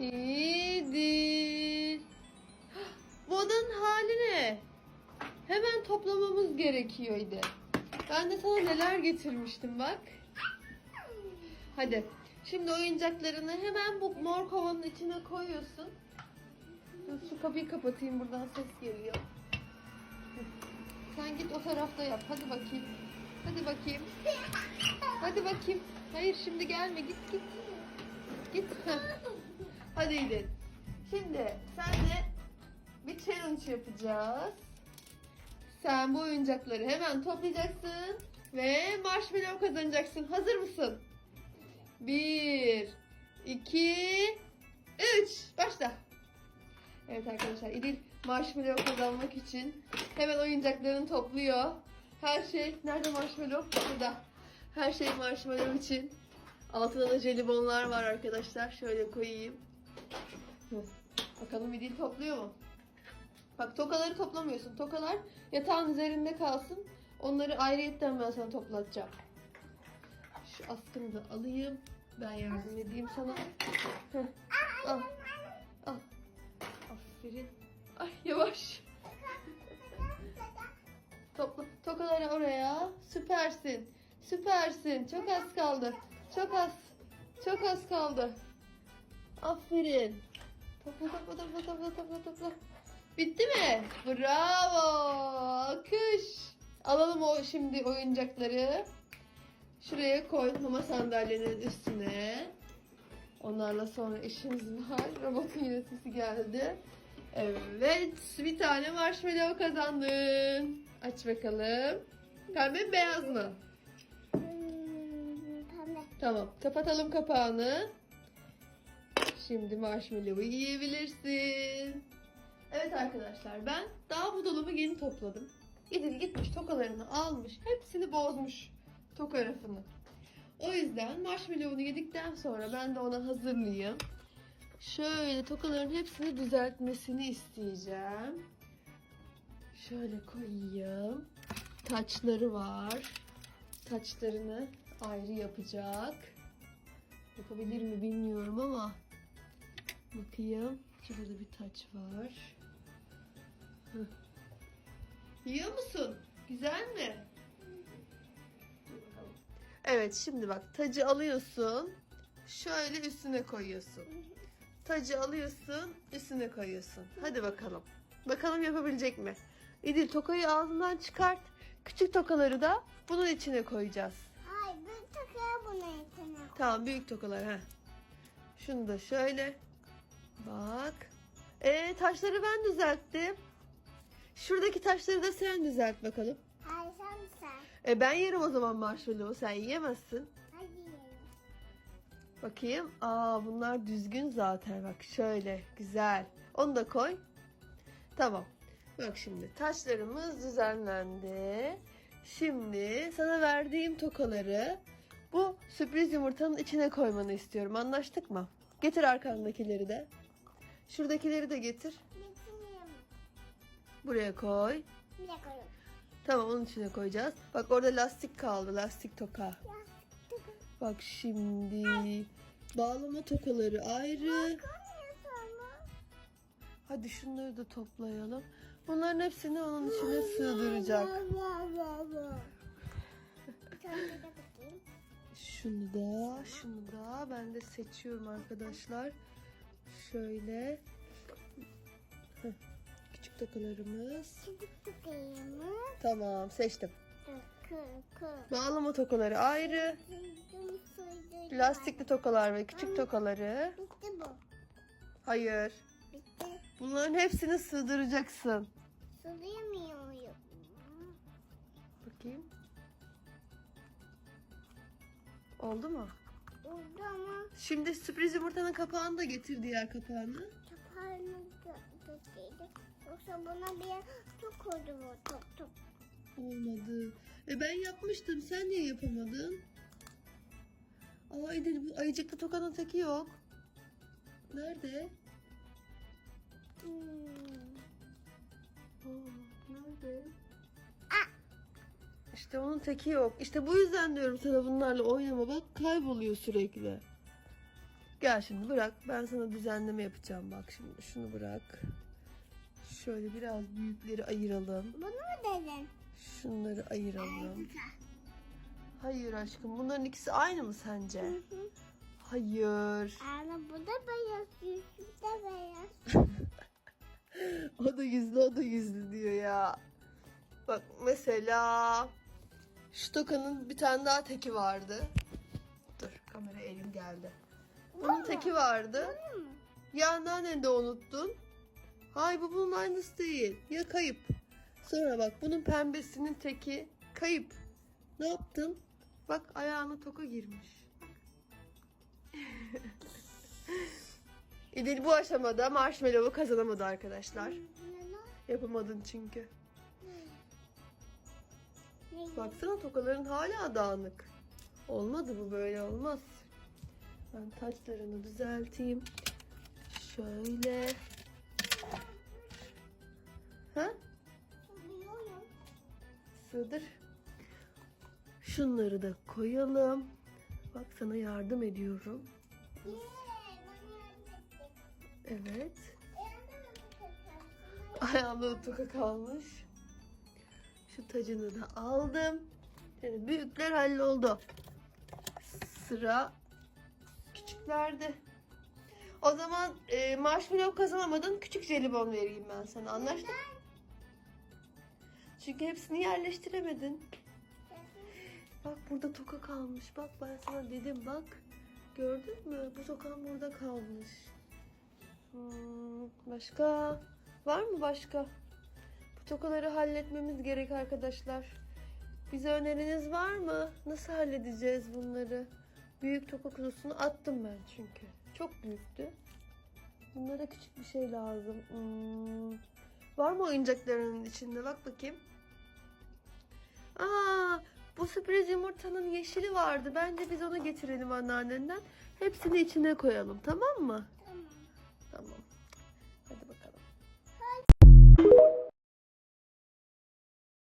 İdil. Bu odanın hali ne? Hemen toplamamız gerekiyor İdil. Ben de sana neler getirmiştim bak. Hadi. Şimdi oyuncaklarını hemen bu mor kovanın içine koyuyorsun. Şu kapıyı kapatayım buradan ses geliyor. Sen git o tarafta yap. Hadi bakayım. Hadi bakayım. Hadi bakayım. Hayır şimdi gelme. Git git. Git. Hadi İdil. Şimdi senle bir challenge yapacağız. Sen bu oyuncakları hemen toplayacaksın ve marshmallow kazanacaksın. Hazır mısın? Bir, iki, üç. Başla. Evet arkadaşlar İdil marshmallow kazanmak için hemen oyuncaklarını topluyor. Her şey nerede marshmallow? Burada. Her şey marshmallow için. Altında da jelibonlar var arkadaşlar. Şöyle koyayım. Bakalım İdil topluyor mu? Bak tokaları toplamıyorsun. Tokalar yatağın üzerinde kalsın. Onları ayrıyetten ben sana toplatacağım. Şu askını da alayım. Ben yardım edeyim sana. Heh. Al. Al. Aferin. Ay yavaş. Topla. Tokaları oraya. Süpersin. Süpersin. Çok az kaldı. Çok az. Çok az kaldı. Aferin. Topla topla topla topla topla topla. Bitti mi? Bravo. Alkış. Alalım o şimdi oyuncakları. Şuraya koy mama sandalyenin üstüne. Onlarla sonra işimiz var. Robotun yine sesi geldi. Evet. Bir tane marshmallow kazandın. Aç bakalım. Pembe mi beyaz mı? Hmm, pembe. Tamam. Kapatalım kapağını. Şimdi marshmallow'u yiyebilirsin. Evet arkadaşlar ben daha bu dolabı yeni topladım. İdil gitmiş tokalarını almış. Hepsini bozmuş toka rafını. O yüzden marshmallow'unu yedikten sonra ben de ona hazırlayayım. Şöyle tokaların hepsini düzeltmesini isteyeceğim. Şöyle koyayım. Taçları var. Taçlarını ayrı yapacak. Yapabilir mi bilmiyorum ama bakayım. Şurada da bir taç var. Hıh. Yiyor musun? Güzel mi? Evet şimdi bak tacı alıyorsun. Şöyle üstüne koyuyorsun. Tacı alıyorsun, üstüne koyuyorsun. Hadi bakalım. Bakalım yapabilecek mi? İdil tokayı ağzından çıkart. Küçük tokaları da bunun içine koyacağız. Hayır, bir takıya bunu içine. Tamam büyük tokalar ha. Şunu da şöyle. Bak. Ee taşları ben düzelttim. Şuradaki taşları da sen düzelt bakalım. Hayır, sen sen. E ben yerim o zaman marshmallow'u sen yiyemezsin. Hadi yiyelim. Bakayım. Aa bunlar düzgün zaten bak şöyle güzel. Onu da koy. Tamam. Bak şimdi taşlarımız düzenlendi. Şimdi sana verdiğim tokaları bu sürpriz yumurtanın içine koymanı istiyorum. Anlaştık mı? Getir arkandakileri de. Şuradakileri de getir. Getirmiyorum. Buraya koy. Bir de koyuyorum. Tamam onun içine koyacağız. Bak orada lastik kaldı. Lastik toka. Takı. Bak şimdi bağlama tokaları ayrı. Hadi şunları da toplayalım. Bunların hepsini onun içine sığdıracak. Şunu da, şunu da ben de seçiyorum arkadaşlar. Şöyle. Heh, Küçük tokalarımız. Çubuk takayım. Tamam seçtim. Bağlama tokaları ayrı. Lastikli tokalar ve küçük tokaları. Bitti bu. Hayır. Bitti. Bunların hepsini sığdıracaksın. Sulayamıyorum. Bakayım. Oldu mu? Oldu ama Şimdi sürpriz yumurtanın kapağını da getir diğer kapağını. kapağını tutuydu. Yoksa buna bir çok koydu bu top top. Olmadı. E ben yapmıştım. Sen niye yapamadın? Aa Edil bu ayıcıklı tokanın teki yok. Nerede? Hmm. İşte onun teki yok. İşte bu yüzden diyorum sana bunlarla oynama. Bak kayboluyor sürekli. Gel şimdi bırak. Ben sana düzenleme yapacağım. Bak şimdi şunu bırak. Şöyle biraz büyükleri ayıralım. Bunu mu dedin? Şunları ayıralım. Hayır aşkım. Bunların ikisi aynı mı sence? Hı hı. Hayır. Ama bu da beyaz, yüzü de beyaz. O da yüzlü o da yüzlü diyor ya. Bak mesela şu tokanın bir tane daha teki vardı. Dur kamera elim geldi. Bunun teki vardı. Ya anneannen de unuttun. Hay bu bunun aynısı değil. Ya kayıp. Sonra bak bunun pembesinin teki kayıp. Ne yaptın? Bak ayağına toka girmiş. İdil bu aşamada marshmallow'u kazanamadı arkadaşlar. Yapamadın çünkü. Baksana tokaların hala dağınık. Olmadı bu böyle olmaz. Ben taçlarını düzelteyim. Şöyle. Ha? Sığdır. Şunları da koyalım. Bak sana yardım ediyorum. Evet. Ayağımda toka kalmış. Şu tacını da aldım. Yani büyükler halloldu. Sıra küçüklerde. O zaman e, marshmallow kazanamadın. Küçük jelibon vereyim ben sana. Anlaştık mı? Çünkü hepsini yerleştiremedin. Bak burada toka kalmış. Bak ben sana dedim bak. Gördün mü? Bu tokan burada kalmış. Hmm, başka? Var mı başka? Tokaları halletmemiz gerek arkadaşlar. Bize öneriniz var mı? Nasıl halledeceğiz bunları? Büyük toka kutusunu attım ben çünkü. Çok büyüktü. Bunlara küçük bir şey lazım. Hmm. Var mı oyuncaklarının içinde? Bak bakayım. Aa, bu sürpriz yumurtanın yeşili vardı. Bence biz onu getirelim anneannenden. Hepsini içine koyalım tamam mı?